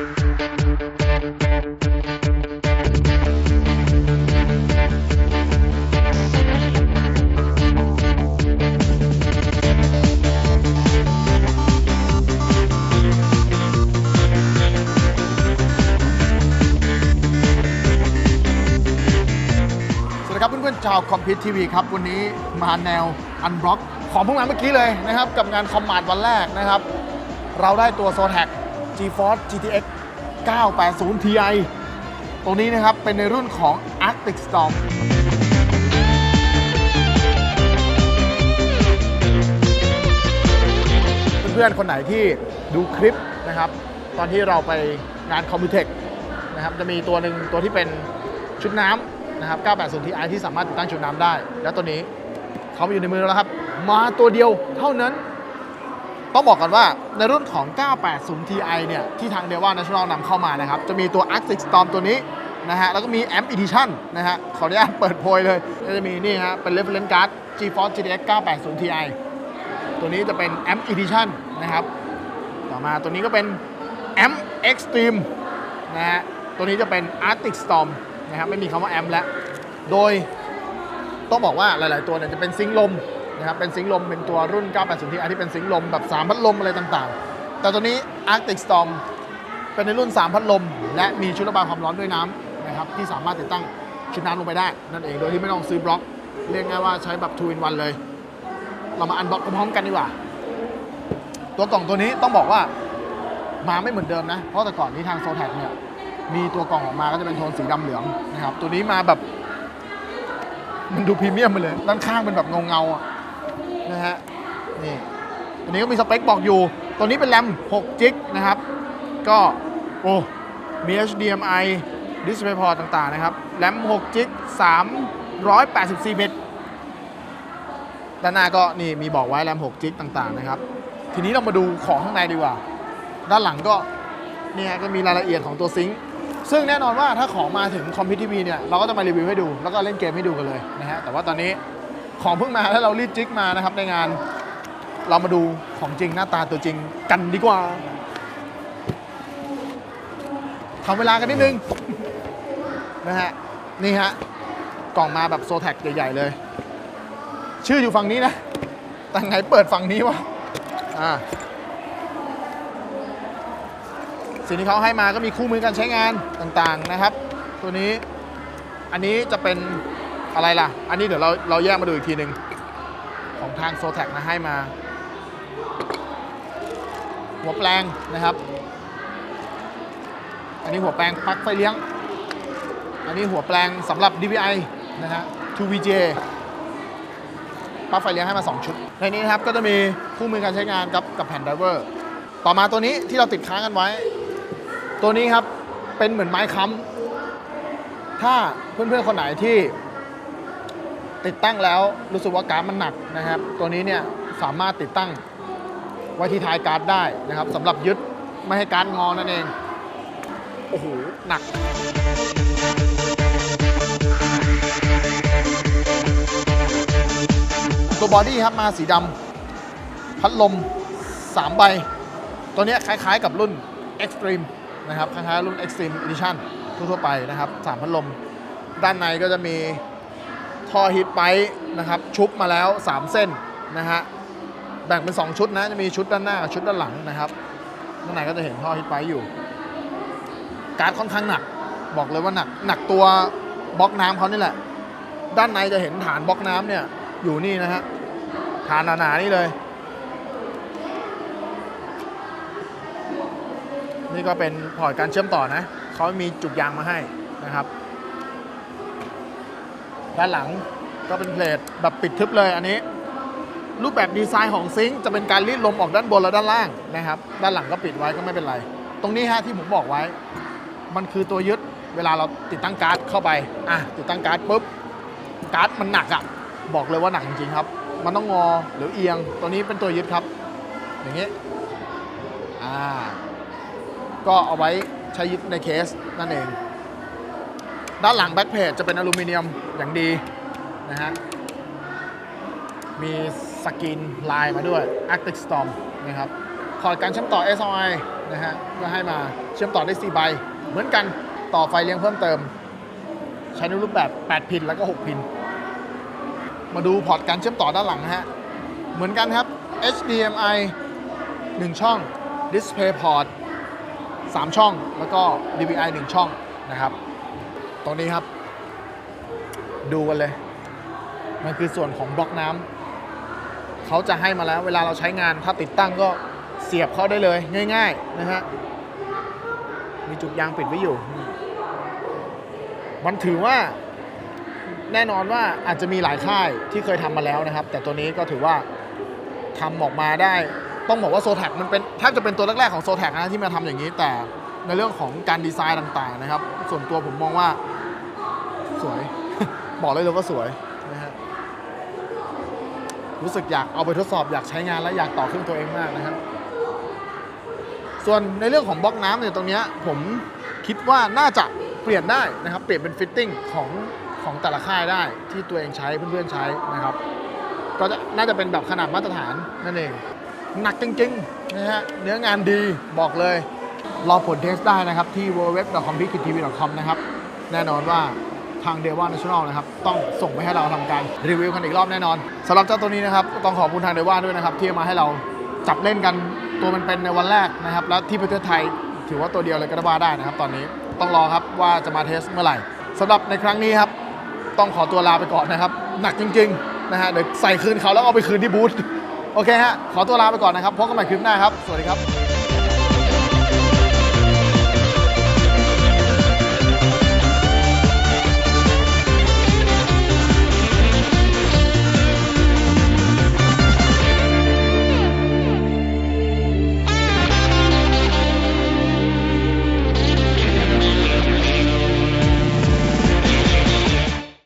สวัสดีครับเพื่อนๆชาวคอมพิวทีวีครับ วันนี้มาแนวอันบล็อกของเพิ่งมาเมื่อกี้เลยนะครับ กับงานคอมมานด์วันแรกนะครับ เราได้ตัว z o t a c GeForce GTX 980 Ti ตัวนี้นะครับเป็นในรุ่นของ Arctic Storm เพื่อนๆ คนไหนที่ดูคลิปนะครับ ตอนที่เราไปงานคอมพิวเทคนะครับจะมีตัวหนึ่งตัวที่เป็นชุดน้ำนะครับ 980 Ti ที่สามารถติดตั้งชุดน้ำได้ แล้วตัวนี้เขามาอยู่ในมือแล้วครับ มาตัวเดียวเท่านั้น ต้องบอกก่อนว่าในรุ่นของ 980 Ti เนี่ย ที่ทาง d e v a National นำเข้ามานะครับ จะมีตัว Arctic Storm ตัวนี้นะฮะ แล้วก็มี Amp Edition นะฮะ ขออนุญาตเปิดโพยเลยก็จะมีนี่ฮะ เป็น Reference Card GeForce GTX 980 Ti ตัวนี้จะเป็น Amp Edition นะครับ ต่อมาตัวนี้ก็เป็น Amp Extreme นะฮะ ตัวนี้จะเป็น Arctic Storm นะครับ ไม่มีคำว่า Amp แล้ว โดยต้องบอกว่าหลาย ๆ ตัวเนี่ยจะเป็นซิงลม นะครับเป็นซิงค์ลมเป็นตัวรุ่น 980 Ti ที่เป็นซิงค์ลมแบบ3พัดลมอะไรต่างๆ แต่ตัวนี้ Arctic Storm เป็นในรุ่น 3 พัดลม และมีชุดระบายความร้อนด้วยน้ำนะครับที่สามารถติดตั้งชุดน้ำลงไปได้ นั่นเองโดยที่ไม่ต้องซื้อบล็อก เรียกง่ายว่าใช้แบบ 2 in 1 เลย เรามาอันบล็อกพร้อมกันดีกว่า ตัวกล่องตัวนี้ต้องบอกว่ามาไม่เหมือนเดิมนะ เพราะแต่ก่อนนี้ทางโซแท็กเนี่ยมีตัวกล่องออกมาก็จะเป็นโทนสีดำเหลืองนะครับตัวนี้มาแบบมันดูพรีเมียมไปเลย ด้านข้างเป็นแบบเงาเงาๆอะ นะฮะนี่ตัวนี้ก็มีสเปคบอกอยู่ ตัวนี้เป็นแรม6จิกนะครับ ก็ โอ้มี HDMI DisplayPort ต่างๆนะครับแรม6จิก384บิตด้านหน้าก็นี่มีบอกไว้แรม6จิกต่างๆนะครับ ทีนี้เรามาดูของข้างในดีกว่า ด้านหลังก็เนี่ยก็มีรายละเอียดของตัวซิงค์ซึ่งแน่นอนว่าถ้าของมาถึงคอมพิวทีวีเนี่ยเราก็จะมารีวิวให้ดู แล้วก็เล่นเกมให้ดูกันเลยนะฮะแต่ว่าตอนนี้ ของเพิ่งมาแล้วเรารีดจิกมานะครับในงาน เรามาดูของจริงหน้าตาตัวจริงกันดีกว่าทำเวลากันนิดนึงนะฮะนี่ฮะกล่องมาแบบโซแท็กใหญ่ ๆ เลย ชื่ออยู่ฝั่งนี้นะแต่ไงเปิดฝั่งนี้วะอ่าสิ่งที่เขาให้มาก็มีคู่มือการใช้งานต่างๆนะครับ ตัวนี้อันนี้จะเป็น อะไรล่ะ อันนี้เดี๋ยวเราเราแยกมาดูอีกทีหนึ่งของทางโซแท็กนะให้มา หัวแปลงนะครับ อันนี้หัวแปลงปลั๊กไฟเลี้ยง อันนี้หัวแปลงสำหรับ DVI นะฮะ 2VJ ปลั๊กไฟเลี้ยงให้มา 2 ชุด ในนี้นะครับก็จะมีคู่มือการใช้งานกับกับแผ่นไดรเวอร์ ต่อมาตัวนี้ที่เราติดค้างกันไว้ ตัวนี้ครับเป็นเหมือนไม้ค้ำถ้าเพื่อนๆคนไหนที่ ติดตั้งแล้วรู้สึกว่าการ์ดมันหนักนะครับ ตัวนี้เนี่ยสามารถติดตั้งไว้ที่ท้ายการ์ดได้นะครับสำหรับยึดไม่ให้การ์ดงอนั่นเอง โอ้โห หนักตัวบอดี้ครับมาสีดำพัดลม 3 ใบ ตัวนี้คล้ายๆกับรุ่น Extreme นะครับคล้ายๆรุ่น Extreme Edition ทั่วๆไปนะครับ 3 พัดลม ด้านในก็จะมี ท่อฮีทไปนะครับ ชุบมาแล้ว 3 เส้นนะฮะแบ่งเป็น 2 ชุดนะจะมีชุดด้านหน้ากับชุดด้านหลังนะครับด้านในก็จะเห็นท่อฮีทไปอยู่การ์ดค่อนข้างหนัก บอกเลยว่าหนักหนักตัวบล็อกน้ำเขานี่แหละ ด้านในจะเห็นฐานบล็อกน้ำเนี่ยอยู่นี่นะฮะฐานหนาๆนี่เลย นี่ก็เป็นพอร์ตการเชื่อมต่อนะเขามีจุกยางมาให้นะครับ ด้านหลังก็เป็นเพลทแบบปิดทึบเลยอันนี้ รูปแบบดีไซน์ของซิงค์จะเป็นการรีดลมออกด้านบนและด้านล่างนะครับ ด้านหลังก็ปิดไว้ก็ไม่เป็นไร ตรงนี้ฮะที่ผมบอกไว้ มันคือตัวยึดเวลาเราติดตั้งการ์ดเข้าไปอะติดตั้งการ์ดปุ๊บการ์ดมันหนักอะ่ะบอกเลยว่าหนักจริงๆครับ มันต้องงอหรือเอียง ตัวนี้เป็นตัวยึดครับ อย่างนี้อ่าก็เอาไว้ใช้ยึดในเคสนั่นเอง ด้านหลังแบ็คเพจจะเป็นอลูมิเนียมอย่างดีนะฮะ มีสกรีนลายมาด้วย Arctic Storm นะครับพอร์ตการเชื่อมต่อ SOI นะฮะเพื่อให้มาเชื่อมต่อได้ 4 ใบ เหมือนกันต่อไฟเลี้ยงเพิ่มเติม ใช้ในรูปแบบ 8 พินแล้วก็ 6 พิน มาดูพอร์ตการเชื่อมต่อด้านหลังนะฮะ เหมือนกันครับ HDMI 1 ช่อง DisplayPort 3 ช่อง แล้วก็ DVI 1 ช่องนะครับ ตรงนี้ครับ ดูกันเลย มันคือส่วนของบล็อกน้ำเขาจะให้มาแล้ว เวลาเราใช้งานถ้าติดตั้งก็เสียบเข้าได้เลยง่าย ๆ นะฮะมีจุกยางปิดไว้อยู่ มันถือว่าแน่นอนว่าอาจจะมีหลายค่ายที่เคยทำมาแล้วนะครับ แต่ตัวนี้ก็ถือว่าทำออกมาได้ ต้องบอกว่าโซแท็กมันเป็นแทบจะเป็นตัวแรกๆของโซแท็กนะที่มาทำอย่างนี้แต่ ในเรื่องของการดีไซน์ต่างๆนะครับ ส่วนตัวผมมองว่าสวย บอกเลยเลยว่าสวยนะฮะรู้สึกอยากเอาไปทดสอบอยากใช้งานและอยากต่อเครื่องตัวเองมากนะครับ ส่วนในเรื่องของบล็อกน้ำเนี่ยตรงนี้ผมคิดว่าน่าจะเปลี่ยนได้นะครับ เปลี่ยนเป็นฟิตติ้งของของแต่ละค่ายได้ที่ตัวเองใช้เพื่อนๆใช้นะครับ ก็จะน่าจะเป็นแบบขนาดมาตรฐานนั่นเอง หนักจริงๆนะฮะเนื้องานดีบอกเลย รอผลเทสได้นะครับ ที่ www.computv.com นะครับ แน่นอนว่าทาง d e v a National นะครับ ต้องส่งไปให้เราทำการรีวิวกันอีกรอบแน่นอนสำหรับเจ้าตัวนี้นะครับ ต้องขอบคุณทาง d e v a ด้วยนะครับ ที่มาให้เราจับเล่นกันตัวมันเป็นในวันแรกนะครับ แล้วที่ประเทศไทยถือว่าตัวเดียวเลยก็ว่าได้นะครับ ตอนนี้ต้องรอครับว่าจะมาเทสเมื่อไหร่สำหรับในครั้งนี้ครับต้องขอตัวลาไปก่อนนะครับ หนักจริงๆนะฮะเดี๋ยวใส่คืนเขาแล้วเอาไปคืนที่บูธโอเคฮะขอตัวลาไปก่อนนะครับพบกันใหม่คลิปหน้าครับ สวัสดีครับ